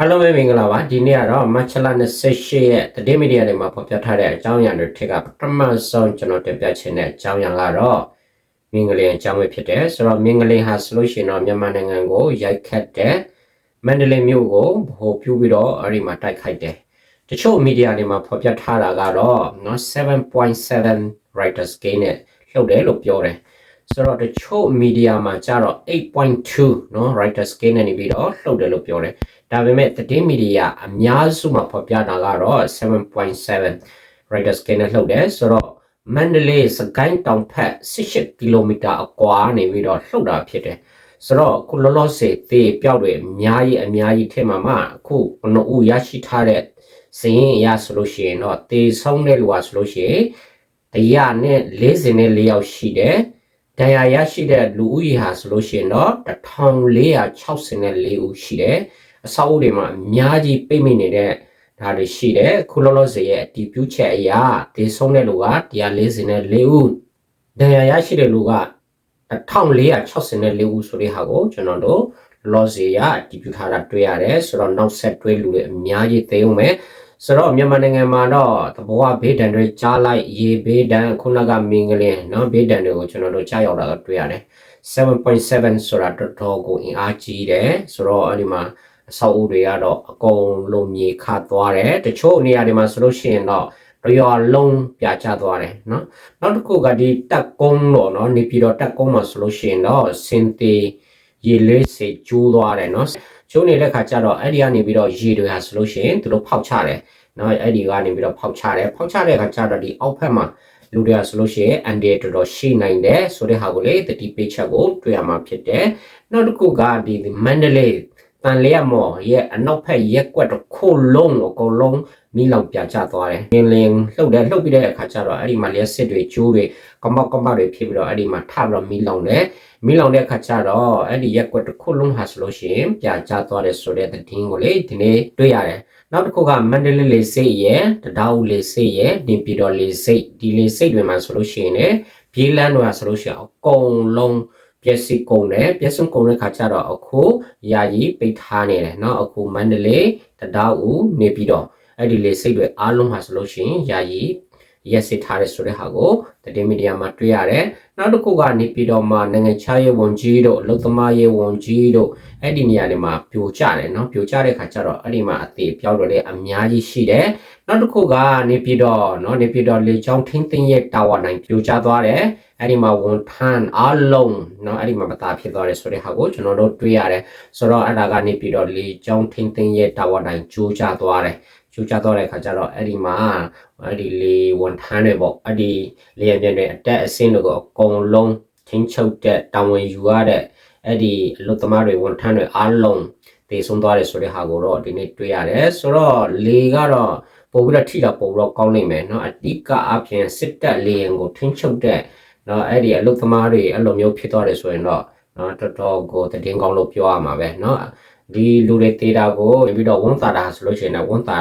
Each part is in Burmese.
အားလုံးပဲမင်္ဂလာပါဒီနေ့ကတော့မတ်ချလ28ရက်တတိမီဒီယာတွေမှာဖော်ပြထားတဲ့အကြောင်းအရာတွေထက်ကပထမဆုံးကျွန်တော်တင်ပြချင်တဲ့အကြောင်းအရာကတော့မင်္ဂလင်အကြောင်းပဲဖြစ်တယ်ဆိုတော့မင်္ဂလင်ဟာဆိုလို့ရှိရင်တော့မြန်မာနိုင်ငံကိုရိုက်ခတ်တဲ့မန္တလေးမြို့ကိုဗဟိုပြုပြီးတော့အဲ့ဒီမှာတိုက်ခိုက်တယ်တချို့မီဒီယာတွေမှာဖော်ပြထားတာကတော့နော်7.7 writers gain နဲ့လှုပ်တယ်လို့ပြောတယ် ဆိုတော့တချို့မီဒီယာမှာကျတော့8.2เนาะ writer scale နဲ့နေပြီးတော့လှုပ်တယ်လို့ပြောတယ်ဒါပေမဲ့သတင်းမီဒီယာအများစုမှာဖော်ပြတာကတော့7.7 writer scale နဲ့လှုပ်တယ်ဆိုတော့မန္တလေးစကိုင်းတောင်ဖက်18ကီလိုမီတာအကွာနေပြီးတော့လှုပ်တာဖြစ်တယ်ဆိုတော့ခုလောလောဆယ်သေပျောက်တွေအများကြီးအများကြီးထဲမှာမှအခုဘနှုတ်ရရှိထားတဲ့စရင်အရဆိုလို့ရှိရင်တော့သေဆုံးတဲ့လူဟာဆိုလို့ရှိရင်တရားနဲ့44ယောက်ရှိတယ် ဒဏ်ရာရရှိတဲ့လူဦးရေဟာဆိုလို့ရှိရင်တော့1464ဦးရှိတယ်အဆောက်အဦတွေမှာအများကြီးပိတ်မိနေတဲ့ဒါတွေရှိတယ်ခုလောလောဆယ်ရဲ့အတီးပြူးချက်အရာဒေဆုံးတဲ့လူက144ဦးဒဏ်ရာရရှိတဲ့လူက1464ဦးဆိုတဲ့ဟာကိုကျွန်တော်တို့လောစီရအတီးပြူးထားတာတွေ့ရတယ်ဆိုတော့နောက်ဆက်တွဲလူတွေအများကြီးသိအောင်မယ် ဆိုတော့မြန်မာနိုင်ငံမှာတော့သဘောဝဘေးဒဏ်တွေကြားလိုက်ရေဘေးဒဏ်ခုနကမင်းကလင်းနော်ဘေးဒဏ်တွေကိုကျွန်တော်တို့ကြားရောက်လာတော့တွေ့ရတယ်7.7ဆိုတာတော်တော်ကိုအင်အားကြီးတယ်ဆိုတော့အဲ့ဒီမှာအဆောက်အဦတွေကတော့အကုန်လုံးမြေခတ်သွားတယ်တချို့နေရာတွေမှာဆိုလို့ရှိရင်တော့ရော်လုံးပြချသွားတယ်နော်နောက်တစ်ခုကဒီတက်ကုန်းတော့နော်နေပြည်တော်တက်ကုန်းမှာဆိုလို့ရှိရင်တော့စင်တီ ရေလဲစေကျိုးသွားတယ်နော်ကျိုးနေတဲ့ခါကျတော့အဲ့ဒီကနေပြီးတော့ရေတွေဟာဆိုလို့ရှိရင်သူတို့ဖောက်ချတယ်နော်အဲ့ဒီကနေပြီးတော့ဖောက်ချတယ်ဖောက်ချတဲ့ခါကျတော့ဒီအောက်ဖက်မှာလူတွေကဆိုလို့ရှိရင်အန်ဒီတော်တော်ရှိနိုင်တယ်ဆိုတဲ့ဟာကိုလေတတိပေးချက်ကိုတွေ့ရမှာဖြစ်တယ်နောက်တစ်ခုကဒီမန္တလေး တန်လျက်မော်ရဲ့အနောက်ဖက်ရက်ကွက်တော့ခိုလုံးအကုန်လုံးမိလောက်ပြချသွားတယ်။လင်းလင်းလှုပ်တယ်လှုပ်ပြီးတဲ့အခါကျတော့အဲ့ဒီမှာလျက်စစ်တွေကျိုးတွေကမောက်ကမောက်တွေဖြစ်ပြီးတော့အဲ့ဒီမှာထပြီးတော့မိလောင်တယ်။မိလောင်တဲ့အခါကျတော့အဲ့ဒီရက်ကွက်တစ်ခုလုံးဟာဆိုလို့ရှိရင်ပြချသွားတယ်ဆိုတဲ့သတင်းကိုလေဒီနေ့တွေ့ရတယ်။နောက်တစ်ခုကမန္တလေးလေစိတ်ရဲ့တဒါဝလေစိတ်ရဲ့နေပြည်တော်လေစိတ်ဒီလေစိတ်တွေမှာဆိုလို့ရှိရင်လည်းပြေးလန်းတော့ဆိုလို့ရှိရင်အကုန်လုံး ပျက်စီးကုန်တယ်ပျက်စီးကုန်တဲ့ခါကျတော့အခုယာယီပိတ်ထားနေတယ်เนาะအခုမန္တလေးတဒါဝနေပြည်တော်အဲ့ဒီလေစိတ်တွေအားလုံးဟာဆိုလို့ရှိရင်ယာယီရက်စစ်ထားတဲ့ဆိုတဲ့ဟာကိုတည်မီဒီယာမှာတွေ့ရတယ်နောက်တစ်ခုကနေပြီးတော့မှနိုင်ငံခြားရေးဝန်ကြီးတို့အလုပ်သမားရေးဝန်ကြီးတို့အဲ့ဒီနေရာတွေမှာပြိုကျတယ်နော်ပြိုကျတဲ့ခါကျတော့အဲ့ဒီမှာအသေးပြောက်တော့လေအများကြီးရှိတယ်နောက်တစ်ခုကနေပြီးတော့နော်နေပြီးတော့လေချောင်းထင်းထင်းရဲ့တာဝါနိုင်ပြိုကျသွားတယ် အဲ့ဒီမှာဝန်ထမ်းအလုံးเนาะအဲ့ဒီမှာမသားဖြစ်သွားတယ်ဆိုတဲ့ဟာကိုကျွန်တော်တို့တွေ့ရတယ်ဆိုတော့အဲ့ဒါကနေပြီးတော့လေချောင်းထင်းထင်းရဲ့တာဝါနိုင်ကျိုးကျသွားတယ်ကျိုးကျသွားတဲ့ခါကျတော့အဲ့ဒီမှာအဲ့ဒီလေဝန်ထမ်းတွေပေါ့အဲ့ဒီလေရပြန်တွေအတက်အဆင်းတွေကိုအကုန်လုံးချင်းချုပ်တဲ့တာဝန်ယူရတဲ့အဲ့ဒီအလုပ်သမားတွေဝန်ထမ်းတွေအားလုံးတည်ဆုံးသွားတယ်ဆိုတဲ့ဟာကိုတော့ဒီနေ့တွေ့ရတယ်ဆိုတော့လေကတော့ပို့ပြီးတော့ထိတာပို့ပြီးတော့ကောင်းနိုင်မယ်เนาะအတိကအပြင်စစ်တပ်လေရင်ကိုထင်းချုပ်တဲ့ နော်အဲ့ဒီအလုပ်သမားတွေအဲ့လိုမျိုးဖြစ်သွားတယ်ဆိုရင်တော့နော်တော်တော်ကိုတည်င်းကောင်းလို့ပြောရမှာပဲနော်ဒီလူတွေတေးတာကိုပြီးတော့ဝန်တာတာဆိုလို့ရှိရင်ဝန်တာ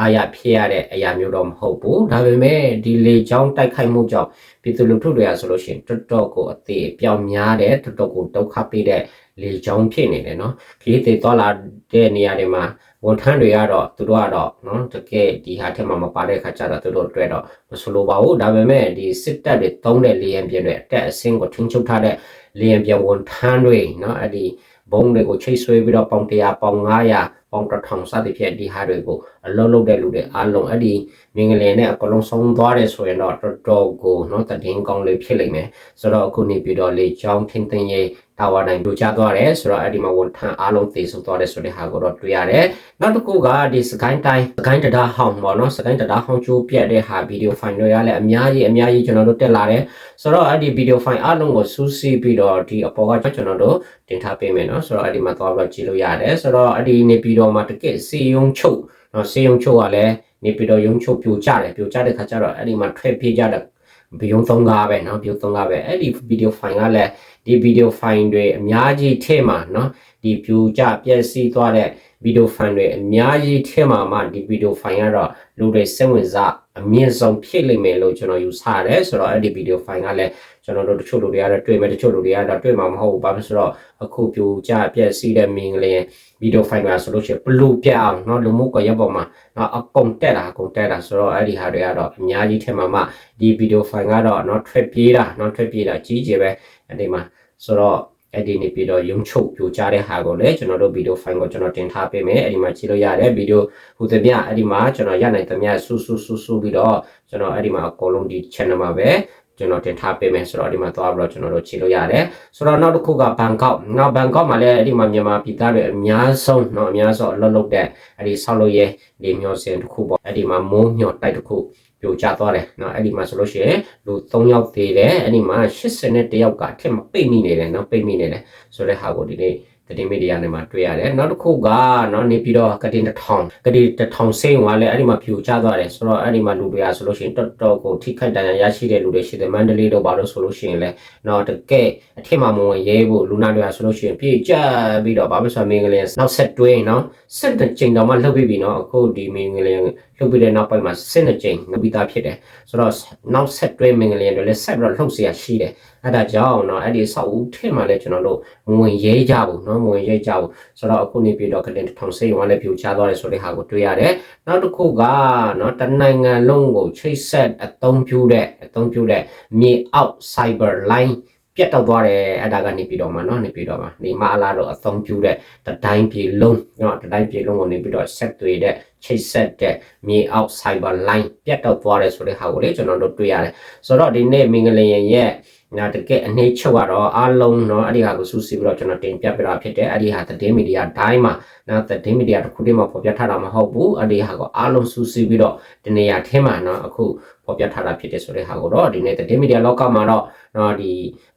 အာရဖြစ်ရတဲ့အရာမျိုးတော့မဟုတ်ဘူးဒါပေမဲ့ဒီလေချောင်းတိုက်ခိုက်မှုကြောင့်ပြည်သူလူထုတွေအားဆိုလို့ရှိရင်တော်တော်ကိုအသေးပြောင်းများတယ်တော်တော်ကိုဒုက္ခပေးတဲ့လေချောင်းဖြစ်နေတယ်နော်ခရီးသေးသွားလာတဲ့နေရာတွေမှာ ဝန်ထမ်းတွေကတော့သူတို့ကတော့နော်တကယ်ဒီဟာထဲမှာမပါတဲ့ခါကျတော့သူတို့တွေ့တော့မဆိုလိုပါဘူးဒါပေမဲ့ဒီစစ်တပ်တွေတုံးတဲ့လေယာဉ်ပြင်တွေအတက်အဆင်းကိုထိန်းချုပ်ထားတဲ့လေယာဉ်ပြင်ဝန်ထမ်းတွေနော်အဲ့ဒီဘုံတွေကိုချိတ်ဆွဲပြီးတော့ပေါင်100ပေါင်900ပေါင်1000စသဖြင့်ဒီဟာတွေကို အလုပ်လုပ်တဲ့လူတွေအားလုံးအဲ့ဒီမင်္ဂလင်နဲ့အကုန်လုံးဆုံးသွားတယ်ဆိုရင်တော့တော်တော်ကိုနော်တည်င်းကောင်းလေးဖြစ်လိမ့်မယ်ဆိုတော့အခုနေပြည်တော်လေးကြောင်းထင်းထင်းရဲ့တာဝါတိုင်းလိုချသွားတယ်ဆိုတော့အဲ့ဒီမှာဝန်ထမ်းအားလုံးသိဆုံးသွားတယ်ဆိုတဲ့ဟာကိုတော့တွေ့ရတယ်နောက်တစ်ခုကဒီစကိုင်းတိုင်းစကိုင်းတဒါဟောင်းပေါ့နော်စကိုင်းတဒါဟောင်းချိုးပြတ်တဲ့ဟာဗီဒီယိုဖိုင်တွေရလည်းအများကြီးအများကြီးကျွန်တော်တို့တက်လာတယ်ဆိုတော့အဲ့ဒီဗီဒီယိုဖိုင်အားလုံးကိုစူးစီးပြီးတော့ဒီအပေါ်ကကျွန်တော်တို့တင်ထားပေးမယ်နော်ဆိုတော့အဲ့ဒီမှာသွားပြီးကြည့်လို့ရတယ်ဆိုတော့အဲ့ဒီနေပြီးတော့မှတကယ့်စီယုံချုပ် နော်စေယုံချုပ်ကလည်းနေပြည်တော်ယုံချုပ်ပြိုကျတယ်ပြိုကျတဲ့ခါကျတော့အဲ့ဒီမှာထွက်ပြေးကြတဲ့ဘယုံသုံးကားပဲနော်ဘယုံသုံးကားပဲအဲ့ဒီဗီဒီယိုဖိုင်ကလည်း ဒီဗီဒီယိုဖိုင်တွေအများကြီးထဲမှာเนาะဒီပြူကြပြည့်စည်သွားတဲ့ဗီဒီယိုဖိုင်တွေအများကြီးထဲမှာမှဒီဗီဒီယိုဖိုင်ကတော့လူတွေစိတ်ဝင်စားအမြင့်ဆုံးဖြစ်လိမ့်မယ်လို့ကျွန်တော်ယူဆရတယ်ဆိုတော့အဲ့ဒီဗီဒီယိုဖိုင်ကလည်းကျွန်တော်တို့တချို့လူတွေကတော့တွေ့မယ်တချို့လူတွေကတော့တွေ့မှာမဟုတ်ဘူးဘာဖြစ်ဆိုတော့အခုပြူကြပြည့်စည်တဲ့မင်းကလေးဗီဒီယိုဖိုင်ကဆိုလို့ရှိရင်ဘလူးပြအောင်เนาะလူမှုကွန်ရက်ပေါ်မှာเนาะအကုန်တက်တာအကုန်တက်တာဆိုတော့အဲ့ဒီဟာတွေကတော့အများကြီးထဲမှာမှဒီဗီဒီယိုဖိုင်ကတော့เนาะထွက်ပြေးတာเนาะထွက်ပြေးတာကြီးကြီးပဲ အဲ့ဒီမှာဆိုတော့အဲ့ဒီနေပြီးတော့ရုံချုပ်ပြိုချတဲ့ဟာကိုလည်းကျွန်တော်တို့ဗီဒီယိုဖိုင်ကိုကျွန်တော်တင်ထားပေးမယ်အဲ့ဒီမှာကြည့်လို့ရတယ်ဗီဒီယိုဟိုတပြအဲ့ဒီမှာကျွန်တော်ရနိုင်သမျှဆူဆူဆူဆူပြီးတော့ကျွန်တော်အဲ့ဒီမှာအကုန်လုံးဒီ channel မှာပဲကျွန်တော်တင်ထားပေးမယ်ဆိုတော့ဒီမှာသွားပြီးတော့ကျွန်တော်တို့ကြည့်လို့ရတယ်ဆိုတော့နောက်တစ်ခုကဘန်ကောက်နောက်ဘန်ကောက်မှာလည်းအဲ့ဒီမှာမြန်မာပြည်သားတွေအများဆုံးเนาะအများဆုံးအလုပ်လုပ်တဲ့အဲ့ဒီဆောက်လုပ်ရေးဒီမျိုးစင်တစ်ခုပေါ့အဲ့ဒီမှာမိုးညော့တိုက်တစ်ခု လိုချသွားတယ်နော်အဲ့ဒီမှာဆိုလို့ရှိရင်လူ3ယောက်သေးတယ်အဲ့ဒီမှာ81ယောက်ကထက်မပိတ်မိနေတယ်နော်ပိတ်မိနေတယ်ဆိုတဲ့ဟာကိုဒီနေ့သတင်းမီဒီယာနဲ့မှာတွေ့ရတယ်နောက်တစ်ခုကနော်နေပြီးတော့ကတိ1000ကတိ1000စိမ့်သွားလဲအဲ့ဒီမှာဖြူချသွားတယ်ဆိုတော့အဲ့ဒီမှာလူတွေကဆိုလို့ရှိရင်တော်တော်ကိုထိခိုက်ဒဏ်ရာရရှိတဲ့လူတွေရှိတယ်မန္တလေးတို့ဘာလို့ဆိုလို့ရှိရင်လဲနော်တကယ်အထက်မှာမဝင်ရဲဖို့လူနာတွေကဆိုလို့ရှိရင်ပြေကျပြီးတော့ဘာမှဆိုမင်္ဂလင်နောက်ဆက်တွဲနော်ဆက်တဲ့ချိန်တော်မှလှုပ်ပြီးပြီနော်အခုဒီမင်္ဂလင် လှုပ်ပြီးတဲ့နောက်ပိုင်းမှာစစ်နှစ်ချိန်နှုတ်ပြီးသားဖြစ်တယ်ဆိုတော့နောက်ဆက်တွင်းမင်းကလေးတွေလည်းဆက်ပြီးတော့လှုပ်เสียရှိတယ်အဲ့ဒါကြောင့်เนาะအဲ့ဒီဆောက်ဦးထက်မှာလည်းကျွန်တော်တို့မဝင်ရဲကြဘူးเนาะမဝင်ရဲကြဘူးဆိုတော့အခုနေပြီးတော့ကလင်ထောင်စိတ်ဝါလည်းပြူချသွားတယ်ဆိုတဲ့ဟာကိုတွေ့ရတယ်နောက်တစ်ခုကเนาะတနိုင်ငံလုံးကိုချိတ်ဆက်အသုံးပြုတဲ့အသုံးပြုတဲ့မြေအောက် cyber line ပြတ်တော့သွားတယ်အဲ့ဒါကနေပြီးတော့မှเนาะနေပြီးတော့မှဒီမအလားတော့အသုံးပြုတဲ့တတိုင်းပြည်လုံးเนาะတတိုင်းပြည်လုံးကိုနေပြီးတော့ဆက်သွေတဲ့ ချိတ်ဆက်တဲ့မြေအောက် cyber line ပြတ်တော့သွားတယ်ဆိုတဲ့ဟာကိုလေကျွန်တော်တို့တွေ့ရတယ်ဆိုတော့ဒီနေ့မင်္ဂလင်ရဲ့နာတကယ်အနေချုပ်ကတော့အားလုံးเนาะအဲ့ဒီဟာကိုစူးစီးပြီးတော့ကျွန်တော်တင်ပြပြတာဖြစ်တယ်အဲ့ဒီဟာသတင်းမီဒီယာတိုင်းမှာနော်သတင်းမီဒီယာတစ်ခုတည်းမှာဖော်ပြထားတာမဟုတ်ဘူးအဲ့ဒီဟာကိုအားလုံးစူးစီးပြီးတော့ဒီနေရာထဲမှာเนาะအခုဖော်ပြထားတာဖြစ်တယ်ဆိုတဲ့ဟာကိုတော့ဒီနေ့သတင်းမီဒီယာလောကမှာတော့เนาะဒီ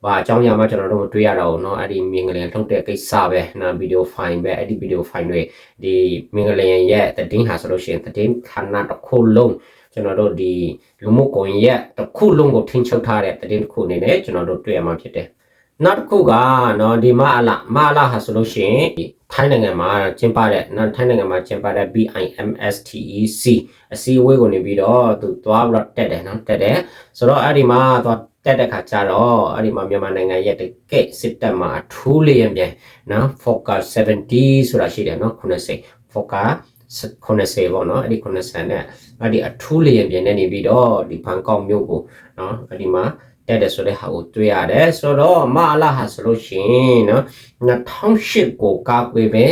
ဘာအကြောင်းအရာမှကျွန်တော်တို့မတွေ့ရတော့ဘူးเนาะအဲ့ဒီမင်္ဂလင်ထုတ်တဲ့ကိစ္စပဲเนาะဗီဒီယိုဖိုင်ပဲအဲ့ဒီဗီဒီယိုဖိုင်တွေဒီမင်္ဂလင်ရဲ့သတင်း ဟာဆိုလို့ရှိရင်သတင်းခန္ဓာတစ်ခုလုံးကျွန်တော်တို့ဒီလူမှုကွန်ရက်တစ်ခုလုံးကိုထိန်းချုပ်ထားတဲ့သတင်းတစ်ခုအနေနဲ့ကျွန်တော်တို့တွေ့ရမှာဖြစ်တယ်နောက်တစ်ခုကနော်ဒီမအလာမအလာဟာဆိုလို့ရှိရင်ထိုင်းနိုင်ငံမှာကျင်းပတဲ့နော်ထိုင်းနိုင်ငံမှာကျင်းပတဲ့ BIMSTEC အစည်းအဝေးကိုနေပြီးတော့သူသွားပြီးတော့တက်တယ်နော်တက်တယ်ဆိုတော့အဲ့ဒီမှာသွားတက်တဲ့ခါကျတော့အဲ့ဒီမှာမြန်မာနိုင်ငံရဲ့တကယ့်စစ်တပ်မှာအထူးလေးရပြန်နော် Focus 70ဆိုတာရှိတယ်နော်90 Focus 90ပေါ့နော်အဲ့ဒီ90နဲ့အဲ့ဒီအထူးလေးရပြန်နေနေပြီးတော့ဒီဘန်ကောက်မြို့ကိုနော်အဲ့ဒီမှာတက်တယ်ဆိုတဲ့ဟာကိုတွေ့ရတယ်ဆိုတော့မအလာဟာဆိုလို့ရှိရင်နော်2008ကိုကာကွယ်ပဲ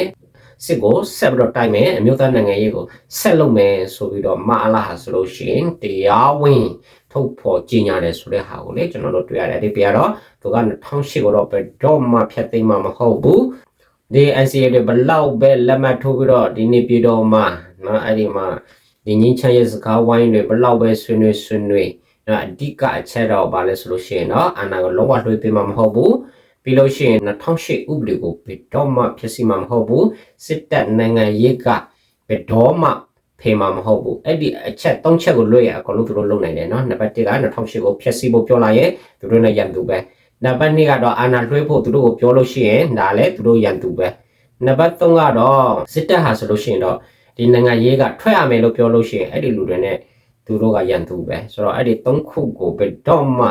စစ်ကိုဆက်ပြီးတော့တိုက်မယ်အမျိုးသားနိုင်ငံရေးကိုဆက်လုပ်မယ်ဆိုပြီးတော့မအလာဟာဆိုလို့ရှိရင်တရားဝင်ထုတ်ဖော်ကြေညာတယ်ဆိုတဲ့ဟာကိုလေကျွန်တော်တို့တွေ့ရတယ်ဒီပြတော့သူက2008ကိုတော့ဘယ်တော့မှဖြတ်သိမ်းမှာမဟုတ်ဘူး ဒီ NCA တွေဘလောက်ပဲလက်မှတ်ထိုးပြီးတော့ဒီနေ့ပြည်တော်မှာနော်အဲ့ဒီမှာဒီငင်းချမ်းရဲ့စကားဝိုင်းတွေဘလောက်ပဲဆွေးနွေးဆွေးနွေးနော်အဓိကအချက်တော့ဘာလဲဆိုလို့ရှိရင်တော့အာဏာကိုလုံးဝလွှဲပေးမှာမဟုတ်ဘူးပြီးလို့ရှိရင်2008ဥပဒေကိုဘယ်တော့မှဖြစ်စီမှာမဟုတ်ဘူးစစ်တပ်နိုင်ငံရေးကဘယ်တော့မှဖေးမှာမဟုတ်ဘူးအဲ့ဒီအချက်၃ချက်ကိုလွှဲရအကုန်လုံးသူတို့လုပ်နိုင်တယ်နော်နံပါတ်1က2008ကိုဖျက်ဆီးဖို့ပြောလာရင်သူတို့နဲ့ရန်သူပဲ နံပါတ်2ကတော့အာဏာလွှဲဖို့သူတို့ကိုပြောလို့ရှိရင်ဒါလည်းသူတို့ရန်သူပဲနံပါတ်3ကတော့စစ်တပ်ဟာဆိုလို့ရှိရင်တော့ဒီနိုင်ငံရေးကထွက်ရမယ်လို့ပြောလို့ရှိရင်အဲ့ဒီလူတွေနဲ့သူတို့ကရန်သူပဲဆိုတော့အဲ့ဒီ၃ခုကိုဘယ်တော့မှ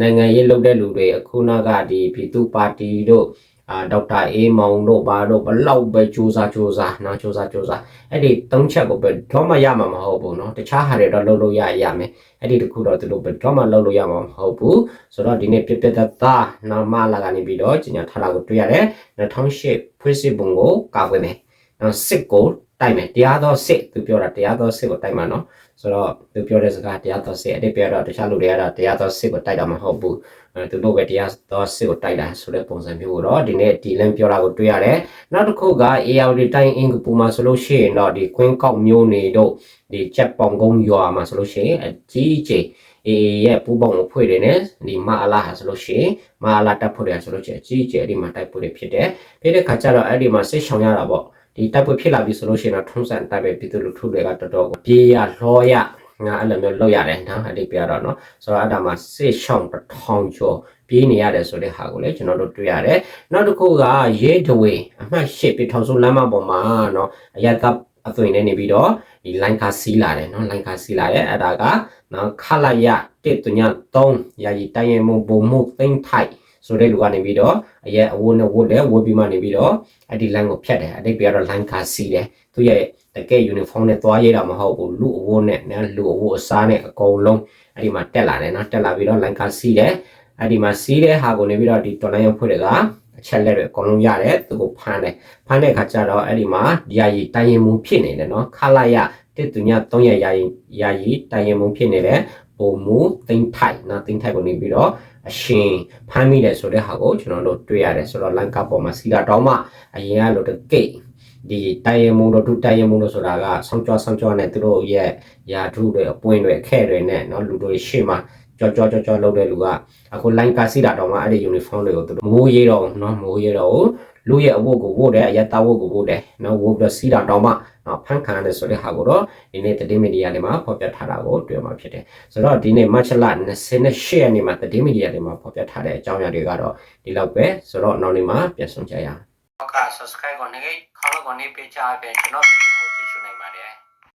နိုင်ငံရေးလုပ်တဲ့လူတွေအခုနကဒီပြည်သူပါတီတို့ အာဒေါက်တာအေးမောင်တို့ဘာတို့ဘလောက်ပဲစူးစမ်းစူးစမ်းနော်စူးစမ်းစူးစမ်းအဲ့ဒီ၃ချက်ကိုပဲတော့မှရမှာမဟုတ်ဘူးနော်တခြားဟာတွေတော့လုပ်လို့ရရမယ်အဲ့ဒီတခုတော့သူတို့ပဲတော့မှလုပ်လို့ရမှာမဟုတ်ဘူးဆိုတော့ဒီနေ့ပြပြတသားနာမလာကနေပြီးတော့ကျညာထားလာကိုတွေ့ရတယ်2008ဖွဲ့စည်းပုံကိုကာကွယ်မယ်နော်စစ်ကို တိုက်မယ်တရားသောစစ်သူပြောတာတရားသောစစ်ကိုတိုက်မှာနော်ဆိုတော့သူပြောတဲ့စကားတရားသောစစ်အဲ့ဒီပြောတော့တခြားလူတွေကတော့တရားသောစစ်ကိုတိုက်တာမဟုတ်ဘူးအဲသူတို့ပဲတရားသောစစ်ကိုတိုက်တာဆိုတဲ့ပုံစံမျိုးကိုတော့ဒီနေ့ဒီလင်းပြောတာကိုတွေ့ရတယ်နောက်တစ်ခုက AR တိုင်းအင်္ဂပူမှာဆိုလို့ရှိရင်တော့ဒီကွင်းကောက်မျိုးနေတို့ဒီချက်ပေါင်ကုန်းရွာမှာဆိုလို့ရှိရင်အကြီးကြီးအေးရဲ့ပူပေါင်းကိုဖွင့်တယ်နဲ့ဒီမအလာဟာဆိုလို့ရှိရင်မအလာတက်ဖို့ရဆိုလို့ရှိရင်အကြီးကြီးအဲ့ဒီမှာတိုက်ဖို့ဖြစ်တယ်ဖြစ်တဲ့ခါကျတော့အဲ့ဒီမှာစစ်ဆောင်ရတာပေါ့ ဒီတိုက်ပွဲဖြစ်လာပြီဆိုလို့ရှိရင်တော့ထုံးစံတိုက်ပဲပြည်သူလူထုတွေကတော်တော်ကိုပြေးရလောရငါအဲ့လိုမျိုးလောက်ရတယ်နော်အတိတ်ပြတော့နော်ဆိုတော့အဲ့ဒါမှာစစ်ရှောင်းတစ်ထောင်ကျော်ပြေးနေရတယ်ဆိုတဲ့ဟာကိုလည်းကျွန်တော်တို့တွေ့ရတယ်နောက်တစ်ခုကရဲဒဝေအမှတ်၈ပြည်ထောင်စုလမ်းမပေါ်မှာနော်အရသက်အသွင်နဲ့နေပြီးတော့ဒီလိုင်းကာစီးလာတယ်နော်လိုင်းကာစီးလာရဲ့အဲ့ဒါကနော်ခလာရ1.3ယာယီတိုင်းရမှုဘုံမှုသိမ့်ထိုက် ဆိုတဲ့လူကနေပြီးတော့အရက်အဝိုးနဲ့ဝတ်တယ်ဝတ်ပြီးမှနေပြီးတော့အဲ့ဒီ line ကိုဖြတ်တယ်အတိတ်ပြတော့ line ကာစီးတယ်သူရဲ့တကယ် uniform နဲ့သွားရတာမဟုတ်ဘူးလူအဝိုးနဲ့နော်လူအဝိုးအစားနဲ့အကုန်လုံးအဲ့ဒီမှာတက်လာတယ်နော်တက်လာပြီးတော့ line ကာစီးတယ်အဲ့ဒီမှာစီးတဲ့ဟာကိုနေပြီးတော့ဒီတော်လိုင်းရုပ်ဖွဲ့တွေကအချက်လက်တွေအကုန်လုံးရတယ်သူကိုဖမ်းတယ်ဖမ်းတဲ့အခါကျတော့အဲ့ဒီမှာယာယီတိုင်းရင်မှုဖြစ်နေတယ်နော်ခလာရတစ်သူည3ရက်ယာယီယာယီတိုင်းရင်မှုဖြစ်နေတယ် ပုံမူသိမ့်ထိုက်နော်သိမ့်ထိုက်ကိုနေပြီးတော့အရှင်ဖမ်းမိတယ်ဆိုတဲ့ဟာကိုကျွန်တော်တို့တွေ့ရတယ်ဆိုတော့လန်ကာပေါ်မှာစီလာတော့မှအရင်ကလို့တကိတ်ဒီတိုင်ရမုံတို့ဒုတိုင်ရမုံတို့ဆိုတာကဆောင်းကြောဆောင်းကြောနဲ့သူတို့ရဲ့ယာထုတွေအပွင့်တွေခဲတွေနဲ့เนาะလူတွေရှေ့မှာကြောကြောကြောကြောလုပ်တဲ့လူကအခု line ကာစီတာတော့မှအဲ့ဒီ uniform တွေကိုသူတို့မိုးရေးတော့เนาะမိုးရေးတော့ လူရဲ့အဝတ်ကိုဝတ်တယ်အရတာဝတ်ကိုဝတ်တယ်နော်ဝတ်ပြီးစီးတာတောင်မှနော်ဖန်ခံရတယ်ဆိုတဲ့ဟာကိုတော့ဒီနေ့သတင်းမီဒီယာတွေမှာဖော်ပြထားတာကိုတွေ့မှာဖြစ်တယ်ဆိုတော့ဒီနေ့မတ်လ28ရက်နေ့မှာသတင်းမီဒီယာတွေမှာဖော်ပြထားတဲ့အကြောင်းအရာတွေကတော့ဒီလောက်ပဲဆိုတော့နောက်နေ့မှာပြန်ဆုံကြရအောင်က subscribe ကိုနေခေါင်းကိုနေပေးချပေးကျွန်တော်ဗီဒီယို